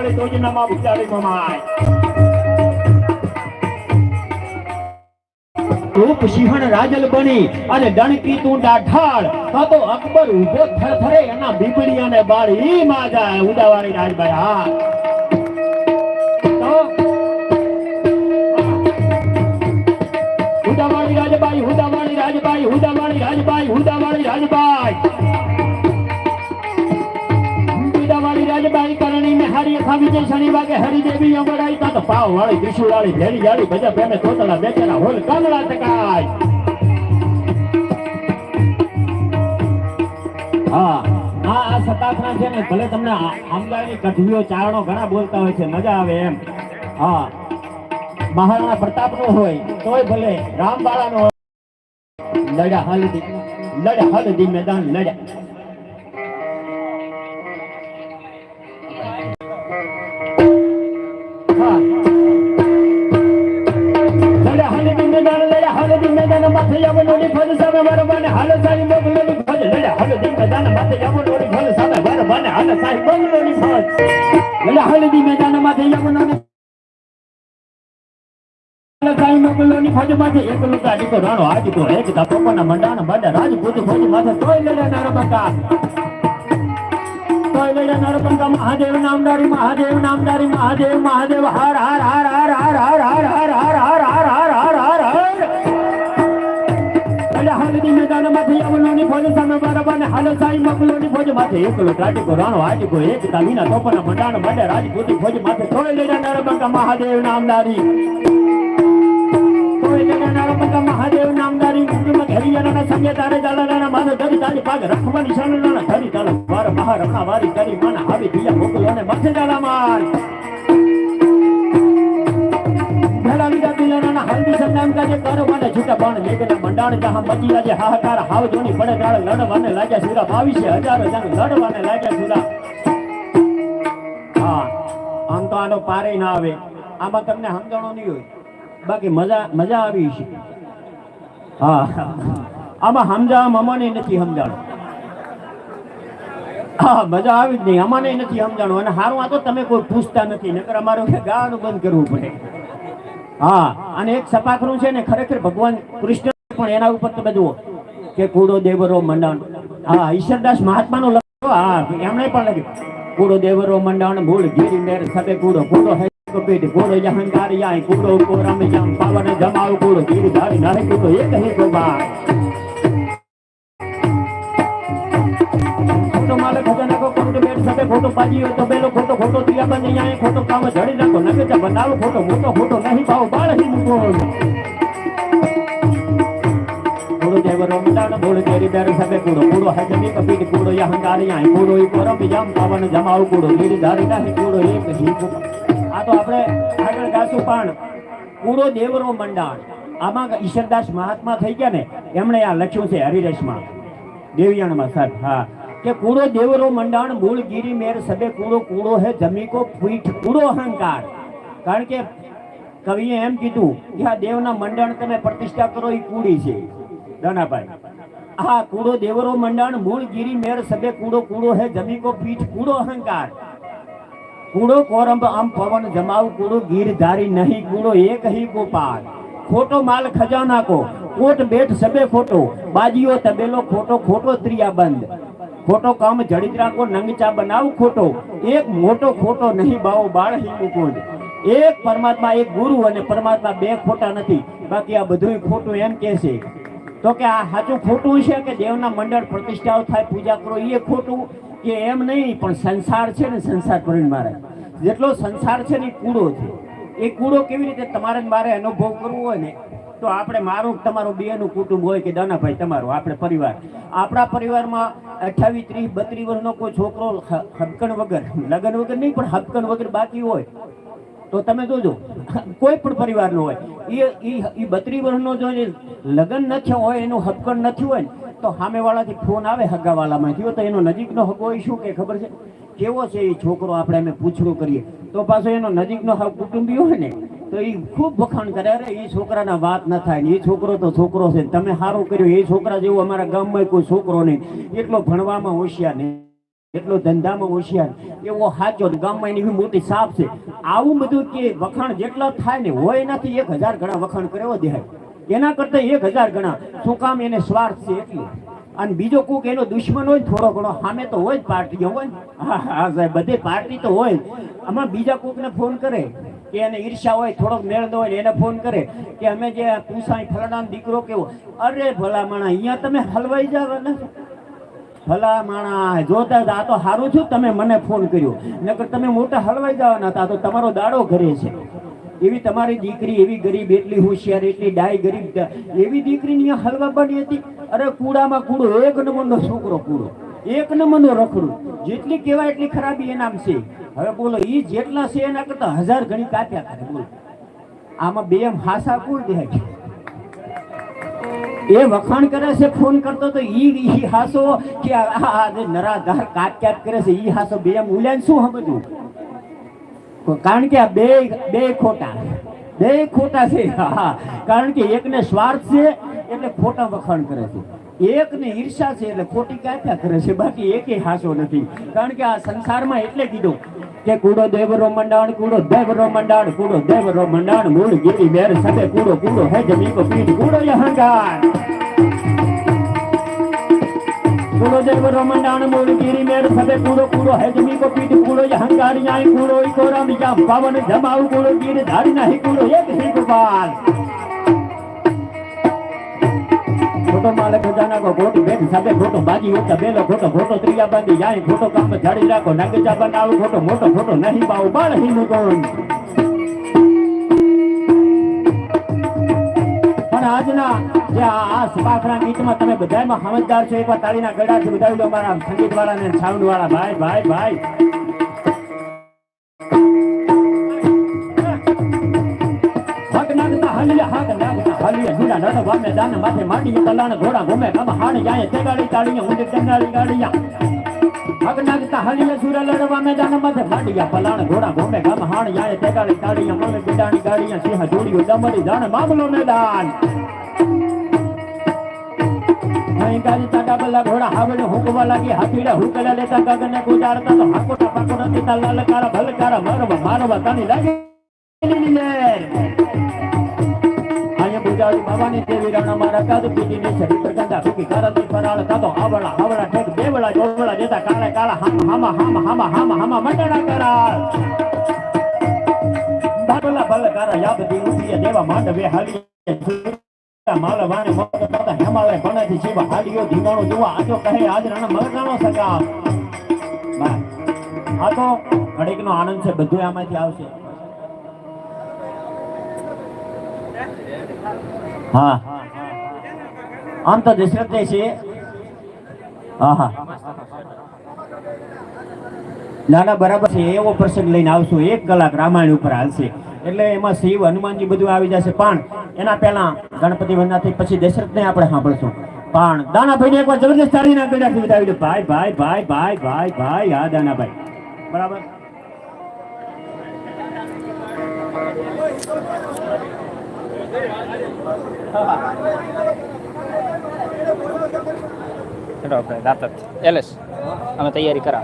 oli tuji nama bukti oli mamai. રૂપ સિંહણ રાજલ બની અને ડણકી તું ડાઢાળ તો અકબર ઊભો થરથરે એના બીબડી અને બાળ. ઈ ઉદાવાળી ઉડાવાળી રાજભાઈ, હા. હારી ખાવી શનિ વાગે હરિદેવી અંબડાઈ તા તો પાવ વાળી ત્રિશુળ વાળી ભેરી જાળી ભજા પ્રેમે તોતલા બેચેલા હોલ કાંગડા તકાય હા, આ આ સતાખના છે ને, ભલે તમને આંબાની કઢવીઓ ચારણો ઘણા બોલતા હોય છે, મજા આવે એમ. હા. મહારાણા પ્રતાપ નો હોય, તોય ભલે રામબાળા નો લડ્યા હલદી લડ્યા હલદી મેદાન લડ્યા. મેદાન માથે યવનોની ફજ સામે વરવાને હાલ સાઈ મોગલોની ફજ લડ્યા હલદી મેદાન માથે યવનોની ફજ સામે વરવાને હાલ સાઈ મોગલોની ફજ લડ્યા હલદી મેદાન માથે યવનોની સાઈ મોગલોની ફજ માથે એકલું કાઢી તો રાણો આજ તો એક તા પોપના મંડાણ મંડા રાજપૂત ફોજ માથે તોય લડ્યા નરબકા તોય લડ્યા નરબકા મહાદેવ નામદારી મહાદેવ નામદારી મહાદેવ મહાદેવ હર હર હર હર હર હર હર હર હર હર હર હર હાલદી મેદાનમાંથી યવનોની ફોજ સામે બરાબર હાલ સાઈ મકલોની ફોજ માથે એકલો ટાટીકો રાણો આટીકો એક તાલીના તોપના મંડાણ મંડે રાજપૂતી ફોજ માથે થોડે લેડા નરબકા મહાદેવ નામદારી. મહાદેવ નામદારી. લીધા પિલાના હલ્દી સંદામ કાજે કરો મને છૂટા પણ મેઘના મંડાણ જહા મચી આજે હાહાકાર હાવ જોની પડે તાળ લડવાને લાગ્યા સુરા. બાવીસે હજારો જણ લડવાને લાગ્યા સુરા. હા, આમ તો આનો પારે ના આવે. આમાં તમને સમજણો નહીં હોય. બાકી મજા મજા આવી છે હા. આમાં સમજા મમને નથી સમજાણું. હા, મજા આવી જ નહીં. અમાને નથી સમજાણું. અને સારું આ તો તમે કોઈ પૂછતા નથી. નકર અમારું ગાવાનું બંધ કરવું પડે. હા, અને એક સપાખરું છે ને ખરેખર ભગવાન કૃષ્ણ પણ એના ઉપર તમે જુઓ કે કુડો દેવરો મંડન હા, ઈશ્વરદાસ મહાત્માનો લખ્યો હા, એમણે પણ લખ્યું. કુડો દેવરો મંડન મૂળ ગીરી મેર સબે કુડો કુડો હે કપીટ કુડો જહંકાર યાય કુડો કોરમ જામ પાવન જમાવ કુડો ગીરી ધારી નાહે કુડો એક હે ગોબા ખોટો પાજી તો બેલો ખોટો ખોટો દિયા બંધ અહીંયા ખોટો કામ જડી નાખો. નગેચા બનાવો ખોટો, મોટો ખોટો નહીં ભાવ બાળ હી મૂકો હંગારી આય પૂરો ઈ કોરમ જામ પાવન જમાવ કૂડો ગીરી ધારી તો આપણે આગળ ગાશું પણ પૂરો દેવરો મંડાણ. આમાં ઈશ્વરદાસ મહાત્મા થઈ ગયા ને, એમણે આ લખ્યું છે હરિરેશમાં. દેવિયાણમાં સર હા. કે કૂડો દેવરો મંડાણ મૂળ ગીરી મેર સબે કૂડો કૂડો હે જમીકો પીઠ, કૂડો અહંકાર. કારણ કે કવિએ એમ કીધું કે આ દેવના મંડાણ તમે પ્રતિષ્ઠા કરો એ કૂડી છે. દાનાભાઈ આ કૂડો દેવરો મંડાણ મૂળ ગીરી મેર સબે કૂડો કૂડો હે જમીકો પીઠ, કૂડો અહંકાર. કૂડો કોરંબ આમ પવન જમાવ, કૂડો ગીર ધારી નહીં, કૂડો એક હી ગોપાલ. ખોટો માલ ખજાના કો, કોટ બેઠ સબે ખોટો, બાજીઓ તબેલો ખોટો ખોટો ત્રિયા બંધ ખોટો કામ જડિત્રા રાખો, નંગચા બનાવ, ખોટો. એક મોટો ખોટો નહીં, બાવો બાળ હી મુકુંદ એક પરમાત્મા, એક ગુરુ અને પરમાત્મા બે ખોટા નથી. બાકી આ બધું ખોટું એમ કે છે. તો કે આ સાચું ખોટું છે કે દેવના મંડળ પ્રતિષ્ઠાઓ થાય, પૂજા કરો એ ખોટું કે એમ નહીં, પણ સંસાર છે ને, સંસાર પરિણ મારે. જેટલો સંસાર છે ને એ કૂડો છે. એ કૂડો કેવી રીતે તમારે મારે અનુભવ કરવો હોય ને, તો આપણે મારું તમારું બેનું કુટુંબ હોય કે દાનાભાઈ તમારું, આપણે પરિવાર. આપણા પરિવારમાં અઠ્યાવીસ ત્રીસ, બત્રીસ વર્ષનો કોઈ છોકરો હબકણ વગર, લગન વગર નહીં, પણ હબકણ વગર બાકી હોય, તો તમે જોજો. કોઈ પણ પરિવારનો હોય. એ એ બત્રીસ વર્ષનો જો લગ્ન ન થયો હોય, એનું હબકણ નથી હોય ને, તો સામેવાળાથી ફોન આવે હગાવાલામાંથી તો એનો નજીકનો હગો હોય શું કે, ખબર છે? કેવો છે એ છોકરો? આપણે અમે પૂછડું કરીએ. તો પાછો એનો નજીકનો હાવ કુટુંબી હોય ને તો એ ખૂબ વખાણ કરે. અરે એ છોકરાના વાત ન થાય ને એ છોકરો તો છોકરો છે તમે સારું કર્યું. એ છોકરા જેવો અમારા ગામમાં કોઈ છોકરો નહીં. એટલો ભણવામાં હોશિયાર નહીં. એટલો ધંધામાં હોશિયાર એવો સાચો ગામમાં એની મોટી સાપ છે. આવું બધું કે વખાણ જેટલા થાય ને હોય એનાથી એક હજાર ગણા વખાણ કરેવો દેહાય. એના કરતા એક હજાર ગણા. શું કામ એને સ્વાર્થ છે એટલે? અને બીજો કોક એનો દુશ્મન હોય થોડો ઘણો, સામે તો હોય જ પાર્ટી હોય હા હા, સાહેબ, બધી પાર્ટી તો હોય. આમાં બીજા કોકને ફોન કરે. કે એને ઈર્ષા હોય, થોડોક મેળ હોય એને ફોન કરે કે અમે જે પૂસાઈ ફલાણા દીકરો કેવો? અરે ભલા માણા અહીંયા તમે હલવાઈ જાવ ને ભલા માણા જોતા આ તો સારું છું તમે મને ફોન કર્યો. નકર તમે મોટા હલવાઈ જવાના હતા, તો તમારો દાડો ઘરે છે. એવી તમારી દીકરી, એવી ગરીબ, એટલી હોશિયાર, એટલી ડાય ગરીબ, એવી દીકરીની હલવા બની હતી. અરે કૂડામાં કૂડો, એક નંબરનો છોકરો કૂડો. એક નંબરનું રખડું. જેટલી કહેવાય એટલી ખરાબી એનામ છે. હવે બોલો એ જેટલા છે એના કરતા હજાર ગણી કાપ્યા કરે, બોલો. આમાં બે એમ હાસા કુલ દેખાય એ વખાણ કરે છે, ફોન કરતો તો ઈ ઈ હાસો કે આ નરાધાર કાપ કાપ કરે છે, ઈ હાસો બે મૂલ્યાન શું સમજવું? કારણ કે આ બે બે ખોટા. બે ખોટા છે. કારણ કે એકને સ્વાર્થ છે, એટલે ખોટા વખાણ કરે છે. એકને ઈર્ષા છે એટલે ખોટી કાચા કરે છે, બાકી એકે હાસો નથી. કારણ કે આ સંસારમાં એટલે કીધું કે કૂડો દેવરો મંડાણ, કૂડો દેવરો મંડાણ, કૂડો દેવરો મંડાણ, મૂળ ગીરી મેર સાથે કુડો કુડો હે જમી કો પીઠ કુડો યહંકાર કૂડો દેવરો મંડાણ, મૂળ ગીરી મેર સાથે કુડો કુડો હે જમી કો પીઠ કુડો યહંકાર યાય કૂડો ઈકોરા મિયા પાવન જમાવ, કુડો ગીર ધારી નહીં, કુડો એક હી ગોપાલ ખોટો માલે ખજાના કો, ખોટી બેઠ સાબે ખોટો બાજી ઉઠતા બેલો, ખોટો ખોટો ત્રીજા બાંધી જાય ખોટો કામ જાડી રાખો નાગજા બનાવ, ખોટો મોટો, ખોટો નહીં બાવ બાળ હિનું કોણ? પણ આજના જે આ સુપાખરા ગીતમાં તમે બધાયમાં સમજદાર છો એકવાર તાળીના ગળાથી બધાવી દો મારા સંગીત વાળા ને સાઉન્ડ વાળા ભાઈ ભાઈ ભાઈ. નાગતા હલિયા હક નાગતા હલિયા જુડા નડ વામે દાન માથે માટી કલાણ ઘોડા ઘુમે કમ હાણ જાય તેગાડી તાળીયા ઊંડી ચંગાળી ગાડીયા હક નાગતા હલિયા સુરા લડવા મેદાન માથે માટીયા પલાણ ઘોડા ઘુમે ગમ હાણ જાય તેગાડી તાળીયા મને બિડાણી ગાડીયા સિંહ જોડિયો દમડી જાણ મામલો મેદાન અહીં ગાડી તાડા બલ્લા ઘોડા હાવડે હુકવા લાગી હાથીડા હુકલા લેતા ગગને ગુજારતા તો હાકોટા પાકોટા તીતા લલકારા ભલકારા મરવા મારવા તની લાગી અહીંયા બુજાડી બાવાની દેવી રાણા મારા કાદ પીટીની શરીર પ્રગંદા ફૂકી કરતી ફરાળ કાદો, આવળા આવળા ઠેક દેવળા જોવળા દેતા કાળા કાળા, હામા હામા હામા હામા હામા હામા, મંડળા કરાળ. બાબલા ભલ કરા યાબદી ઉઠીએ દેવા માંડવે હાલીએ માલ વાને મોટ મોટા હેમાળે ભણેથી શિવ હાલીઓ ધીમાણો જોવા આજો તો ઘડીકનો આનંદ છે બધું આમાંથી આવશે. હા. આમ તો દશરથ છે. ના ના બરાબર છે, એવો પ્રસંગ લઈને આવશું. એક કલાક રામાયણ ઉપર હાલશે. એટલે એમાં શિવ, હનુમાનજી બધું આવી જશે. પણ એના પહેલા ગણપતિ વંદનાથી પછી દશરથને આપણે સાંભળશું. પણ દાનાભાઈને એકવાર જબરદસ્ત તાળીના ગળાથી બતાવી દો. ભાઈ ભાઈ ભાઈ ભાઈ ભાઈ ભાઈ, હા, દાનાભાઈ. બરાબર? આપણે દાંતત એલએસ અમે તૈયારી કરા.